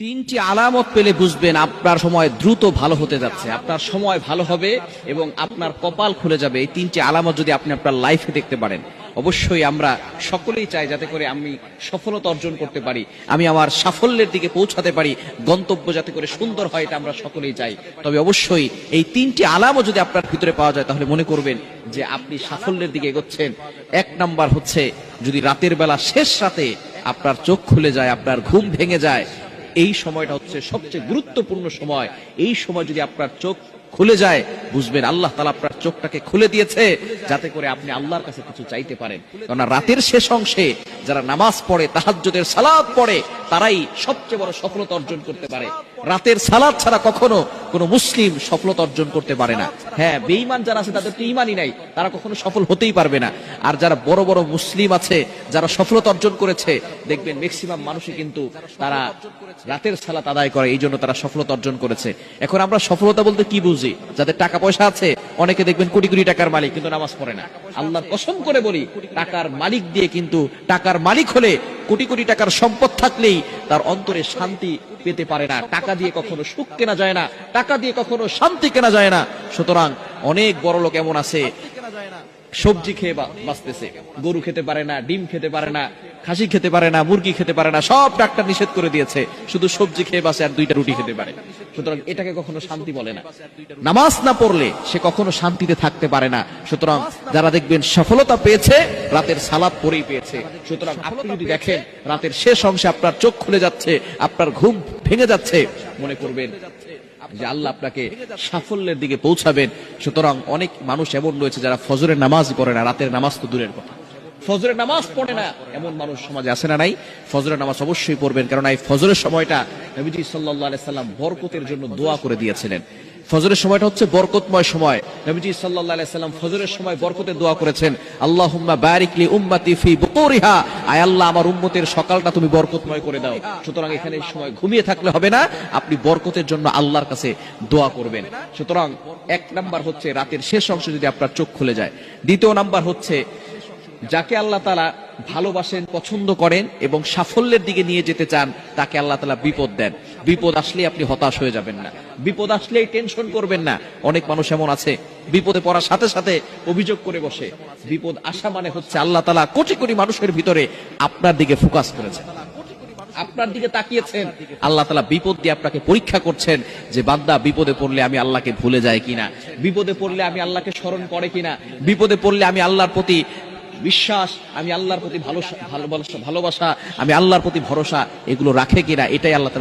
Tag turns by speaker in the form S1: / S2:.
S1: তিনটি আলামত পেলে বুঝবেন আপনার সময় দ্রুত ভালো হতে যাচ্ছে। আপনার সময় ভালো হবে এবং আপনার কপাল খুলে যাবে। এই তিনটি আলামত যদি আপনি আপনার লাইফে দেখতে পারেন, অবশ্যই আমরা সকলেই চাই যাতে করে আমি সফলতা অর্জন করতে পারি, আমি আমার সাফল্যের দিকে পৌঁছাতে পারি, গন্তব্য যাতে করে সুন্দর হয় এটা আমরা সকলেই চাই। তবে অবশ্যই এই তিনটি আলামত যদি আপনার ভিতরে পাওয়া যায়, তাহলে মনে করবেন যে আপনি সাফল্যের দিকে এগোচ্ছেন। এক নাম্বার হচ্ছে, যদি রাতের বেলা শেষ রাতে আপনার চোখ খুলে যায়, আপনার ঘুম ভেঙে যায় এই সময়টা হচ্ছে সবচেয়ে গুরুত্বপূর্ণ সময়। এই সময় যদি আপনার চোখ খুলে যায়, বুঝবেন আল্লাহ তালা আপনার চোখটাকে খুলে দিয়েছে, যাতে করে আপনি আল্লাহর কাছে কিছু চাইতে পারেন। কেননা রাতের শেষ অংশে যারা নামাজ পড়ে, তাহাজ্জুদের সালাদ পড়ে, তারাই সবচেয়ে বড় সফলতা অর্জন করতে পারে। রাতের সালাদ ছাড়া কখনো কোনো মুসলিম সফলতা অর্জন করতে পারে না। হ্যাঁ বেঈমান যারা আছে, তাদের তো ইমানই নাই, তারা কখনো সফল হতেই পারবে না। আর যারা বড় বড় মুসলিম আছে, যারা সফলতা অর্জন করেছে, দেখবেন ম্যাক্সিমাম মানুষই কিন্তু তারা রাতের সালাত আদায় করে এই জন্য তারা সফলতা অর্জন করেছে। এখন আমরা সফলতা বলতে কি বুঝি? যাদের টাকা পয়সা আছে, অনেকে দেখবেন কোটি কোটি টাকার মালিক, কিন্তু নামাজ পড়ে না। আল্লাহর কসম করে বলি, টাকার মালিক দিয়ে কিন্তু টাকার মালিক হলে কোটি কোটি টাকার সম্পদ থাকলেই তার অন্তরে শান্তি পেতে পারে না। টাকা দিয়ে কখনো সুখ কেনা যায় না, টাকা দিয়ে কখনো শান্তি কেনা যায় না। সুতরাং অনেক বড় লোক এমন আছে, সবজি খেয়ে বাঁচতেছে, গরু খেতে পারে না, ডিম খেতে পারে না খাসি খেতে পারে না, মুরগি খেতে পারে না, সব ডাক্তার নিষেধ করে দিয়েছে। শুধু সবজি খেয়ে বাসে আর দুইটা রুটি খেতে পারে। সুতরাং এটাকে কখনো শান্তি বলে না। নামাজ না পড়লে সে কখনো শান্তিতে থাকতে পারে না। সুতরাং যারা দেখবেন সফলতা পেয়েছে, রাতের সালাদ পরেই পেয়েছে। সুতরাং আপনি যদি দেখেন রাতের শেষ অংশে আপনার চোখ খুলে যাচ্ছে, আপনার ঘুম ভেঙে যাচ্ছে, মনে করবেন যে আল্লাহ আপনাকে সাফল্যের দিকে পৌঁছাবেন। সুতরাং অনেক মানুষ এমন রয়েছে যারা ফজরের নামাজ পড়ে না, রাতের নামাজ তো দূরের কথা। ফজরের নামাজ পড়ে না। এমন মানুষ সমাজে আছে না নাই? ফজরের নামাজ অবশ্যই পড়বেন কারণ এই ফজরের সময়টা নবীজি আলাইহি সাল্লাম বরকতের জন্য দোয়া করে দিয়েছিলেন। ফজরের সময়টা হচ্ছে বরকতময় সময়। নবীজি আলাইহি সাল্লাম ফজরের সময় বরকতের দোয়া করেছেন, আল্লাহুম্মা বারিক লি উম্মতি ফি বুকুরিহা। আয় আল্লাহ, আমার উম্মতের সকালটা তুমি বরকতময় করে দাও। সুতরাং এখানে এই সময় ঘুমিয়ে থাকলে হবে না, আপনি বরকতের জন্য আল্লাহর কাছে দোয়া করবেন। সুতরাং এক নাম্বার হচ্ছে রাতের শেষ অংশ যদি আপনার চোখ খুলে যায়। দ্বিতীয় নাম্বার হচ্ছে যাকে আল্লাহ তালা ভালোবাসেন, পছন্দ করেন এবং সাফল্যের দিকে নিয়ে যেতে চান, তাকে আল্লাহ তালা বিপদ দেন। বিপদ আসলে আপনি হতাশ হয়ে যাবেন না। বিপদ আসলেই টেনশন করবেন না। অনেক মানুষ এমন আছে, বিপদে পড়ার সাথে সাথে অভিযোগ করে বসে। বিপদ আসা মানে হচ্ছে আল্লাহ তালা কোটি কোটি মানুষের ভিতরে আপনার দিকে ফোকাস করেছে আপনার দিকে তাকিয়েছেন। আল্লাহ তালা বিপদ দিয়ে আপনাকে পরীক্ষা করছেন যে, বান্দা, বিপদে পড়লে আমি আল্লাহকে ভুলে যাই কিনা? বিপদে পড়লে আমি আল্লাহকে স্মরণ করে কিনা? বিপদে পড়লে আমি আল্লাহর প্রতি বিশ্বাস, আমি আল্লাহর প্রতি ভালো ভালোবাসা, আমি আল্লাহর প্রতি ভরসা, এগুলো রাখে কিনা, এটাই আল্লাহ